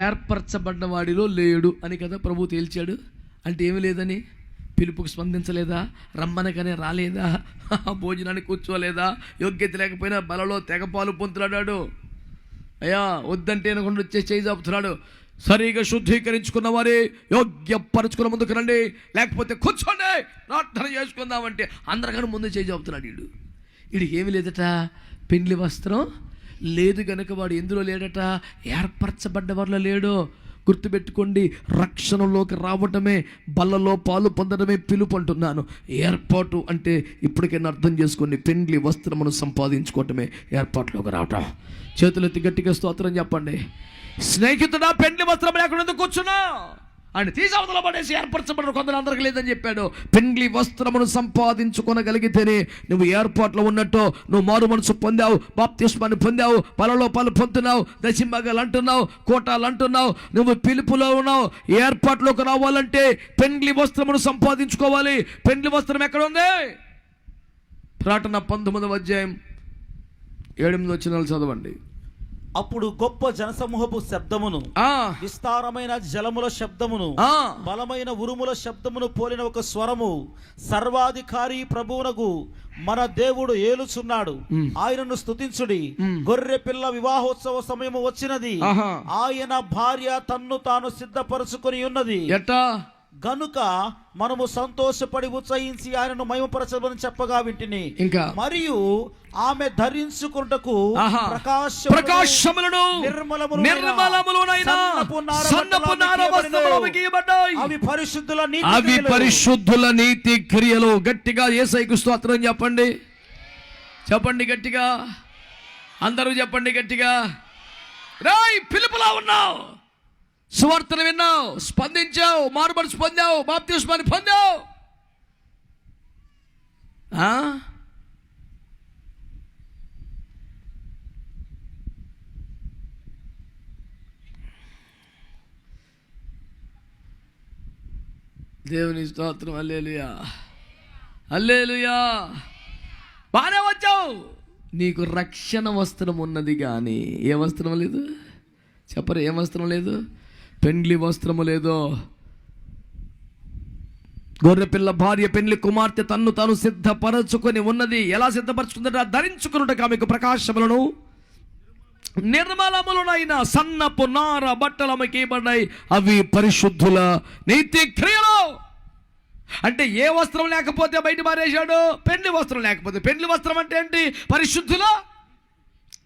ఏర్పరచబడ్డ వాడిలో లేడు అని కదా ప్రభు తేల్చాడు. అంటే ఏమి లేదని? పిలుపుకు స్పందించలేదా? రమ్మనకనే రాలేదా? భోజనానికి కూర్చోలేదా? యోగ్యత లేకపోయినా బలలో తెగపాలు పొందుతున్నాడు. అయ్యా వద్దంటే అనుకుంటూ వచ్చే చేయి చాపుతున్నాడు సరిగా శుద్ధీకరించుకున్న వారే యోగ్యపరుచుకున్న ముందుకు రండి. లేకపోతే కూర్చోండి. ప్రార్థన చేసుకుందామంటే అందరికన్నా ముందు చేయి చాపుతున్నాడు వీడు. వీడికి ఏమి లేదట? పెండ్లి వస్త్రం లేదు గనుక వాడు ఎందులో లేడట? ఏర్పరచబడ్డ వారిలో లేడు. గుర్తుపెట్టుకోండి రక్షణలోకి రావటమే బల్లలో పాలు పొందడమే పిలుపు అంటున్నాను. ఏర్పాటు అంటే ఇప్పటికైనా అర్థం చేసుకోండి పెండ్లి వస్త్రమును సంపాదించుకోవటమే ఏర్పాటులోకి రావటం. చేతులెత్తి గట్టిగా స్తోత్రం చెప్పండి. స్నేహితుడా పెండ్లి వస్త్రం లేకుండా ఎందుకు కూర్చున్నా ఆయన తీసవతల పడేసి ఏర్పరచబడిన కొందరు అందరికి లేదని చెప్పాడు. పెండ్లి వస్త్రమును సంపాదించుకొనగలిగితేనే నువ్వు ఏర్పాట్లో ఉన్నట్టు నువ్వు మారు మనసు పొందావు బాప్తిస్మాన్ని పొందావు పలలో పలు పొందుతున్నావు దశింభాగాలు అంటున్నావు కోటాలు అంటున్నావు నువ్వు పిలుపులో ఉన్నావు. ఏర్పాట్లోకి రావాలంటే పెండ్లి వస్త్రమును సంపాదించుకోవాలి. పెండ్లి వస్త్రం ఎక్కడ ఉంది? ప్రాటన పంతొమ్మిదవ అధ్యాయం ఏడెనిమిది వచ్చిన చదవండి. అప్పుడు గొప్ప జనసమూహపు శబ్దమును విస్తారమైన జలముల శబ్దమును బలమైన ఉరుముల శబ్దమును పోలిన ఒక స్వరము సర్వాధికారి ప్రభువునకు మన దేవుడు ఏలుచున్నాడు. ఆయనను స్తుతించుడి. గొర్రె పిల్ల వివాహోత్సవ సమయము వచ్చినది. ఆయన భార్య తన్ను తాను సిద్ధపరచుకొని ఉన్నది. ఎట్టా? గనుక మనము సంతోషపడి ఉత్సహించి ఆయనను మహిమపరచమని చెప్పగా వింటిని ఇంకా మరియు ఆమె ధరించుకున్నటకు. ప్రకాశములను. అవి పరిశుద్ధుల నీతి అవి. పరిశుద్ధుల నీతి క్రియలు గట్టిగా ఏసైకు స్తోత్రం చెప్పండి చెప్పండి గట్టిగా అందరూ చెప్పండి గట్టిగా రాయ్ పిలుపులా ఉన్నావు సువార్తను విన్నావు స్పందించావు మారుమనసు పొందావు బాప్తిస్మాన్ని పొందావు. ఆ? దేవుని స్తోత్రం అల్లేలుయా అల్లేలుయా బాగానే వచ్చావు. నీకు రక్షణ వస్త్రం ఉన్నది కానీ ఏ వస్త్రం లేదు? చెప్పరు ఏ వస్త్రం లేదు? పెండ్లి వస్త్రము లేదో. గొర్రెపిల్ల భార్య పెండ్లి కుమార్తె తన్ను తాను సిద్ధపరచుకొని ఉన్నది. ఎలా సిద్ధపరచుకుందట ధరించుకున్నట్టు ఆమెకు ప్రకాశములను నిర్మలములనైన సన్నపు నార బట్టలు ఆమెకి ఇవ్వబడినాయి అవి పరిశుద్ధుల నీతి క్రియలు. అంటే ఏ వస్త్రం లేకపోతే బయట మారేశాడు పెండ్లి వస్త్రం లేకపోతే పెండ్లి వస్త్రం అంటే ఏంటి? పరిశుద్ధుల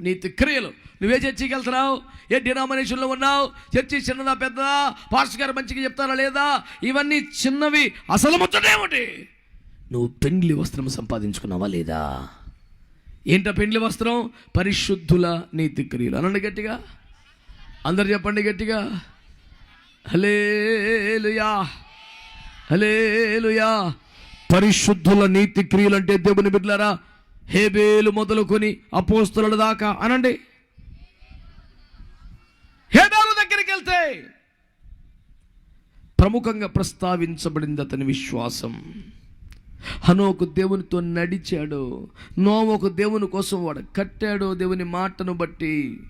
నీతి క్రియలు. నువ్వే చర్చికి వెళ్తున్నావు? ఏ డినామినేషన్లో ఉన్నావు? చర్చి చిన్నదా పెద్దదా? పాస్ గారు మంచిగా చెప్తారా లేదా? ఇవన్నీ చిన్నవి. అసలు ముచ్చటేమిటి నువ్వు పెండ్లి వస్త్రం సంపాదించుకున్నావా లేదా? ఏంట పెండ్లి వస్త్రం? పరిశుద్ధుల నీతి క్రియలు. అనండి గట్టిగా. అందరు చెప్పండి గట్టిగా. హలేలుయా హలేలుయా పరిశుద్ధుల నీతి క్రియలు అంటే దేవుని బిడ్డలారా హేబేలు మొదలుకొని అపోస్తుల దాకా అనండి. హేబేలు దగ్గరికి వెళ్తే ప్రముఖంగా ప్రస్తావించబడింది అతని విశ్వాసం. హనోకు దేవునితో నడిచాడు. నోవకు దేవుని కోసం వాడు కట్టాడు దేవుని మాటను బట్టి.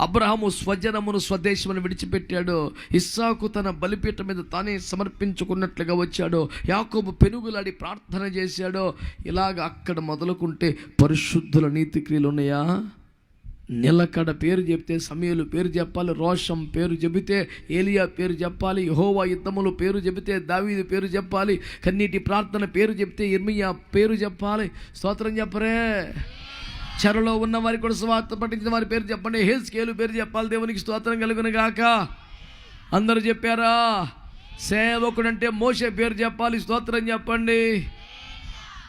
అబ్రహము స్వజనమును స్వదేశమును విడిచిపెట్టాడు. ఇస్సాకు తన బలిపీఠ మీద తానే సమర్పించుకున్నట్లుగా వచ్చాడు. యాకోబు పెనుగులాడి ప్రార్థన చేశాడు. ఇలాగ అక్కడ మొదలుకుంటే పరిశుద్ధుల నీతి క్రియలు ఉన్నాయా? నిలకడ పేరు చెప్తే సమయలు పేరు చెప్పాలి రోషం పేరు చెబితే ఏలియా పేరు చెప్పాలి యహోవా యుద్ధములు పేరు చెబితే దావీదు పేరు చెప్పాలి కన్నీటి ప్రార్థన పేరు చెప్తే ఇర్మియా పేరు చెప్పాలి. స్తోత్రం చెప్పరే. చెరలో ఉన్న వారికి కూడా స్వార్థ పట్టించిన వారి పేరు చెప్పండి. హేస్కేలు పేరు చెప్పాలి. దేవునికి స్తోత్రం కలుగును గాక. అందరూ చెప్పారా? సేవకుడు అంటే మోసే పేరు చెప్పాలి. స్తోత్రం చెప్పండి.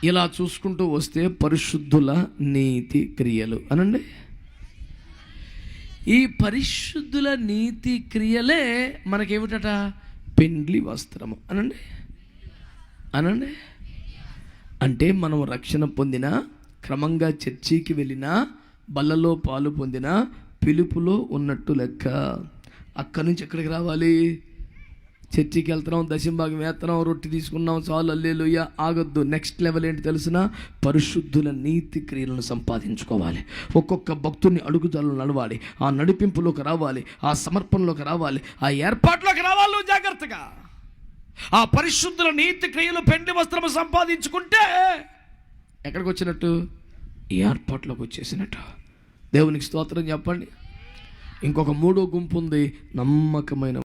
ఇలా చూసుకుంటూ వస్తే పరిశుద్ధుల నీతి క్రియలు అనండి. ఈ పరిశుద్ధుల నీతి క్రియలే మనకేమిటట? పెండ్లి వస్త్రము అనండి. అనండి. అంటే మనం రక్షణ పొందిన క్రమంగా చర్చికి వెళ్ళిన బల్లలో పాలు పొందిన పిలుపులో ఉన్నట్టు లెక్క. అక్కడి నుంచి ఎక్కడికి రావాలి? చర్చికి వెళ్తున్నాం దశంభాగం వేస్తున్నాం రొట్టి తీసుకున్నాం చాలు అల్లేలుయ్య ఆగొద్దు. నెక్స్ట్ లెవెల్ ఏంటి తెలిసిన? పరిశుద్ధుల నీతి క్రియలను సంపాదించుకోవాలి. ఒక్కొక్క భక్తుడిని అడుగుదలను నడవాలి. ఆ నడిపింపులోకి రావాలి. ఆ సమర్పణలోకి రావాలి. ఆ ఏర్పాట్లోకి రావాలి నువ్వు జాగ్రత్తగా. ఆ పరిశుద్ధుల నీతి క్రియలు పెండి వస్త్రము సంపాదించుకుంటే ఎక్కడికి వచ్చినట్టు? ఏర్పాట్లోకి వచ్చేసినట దేవునికి స్తోత్రం చెప్పండి. ఇంకొక మూడో గుంపు ఉంది నమ్మకమైన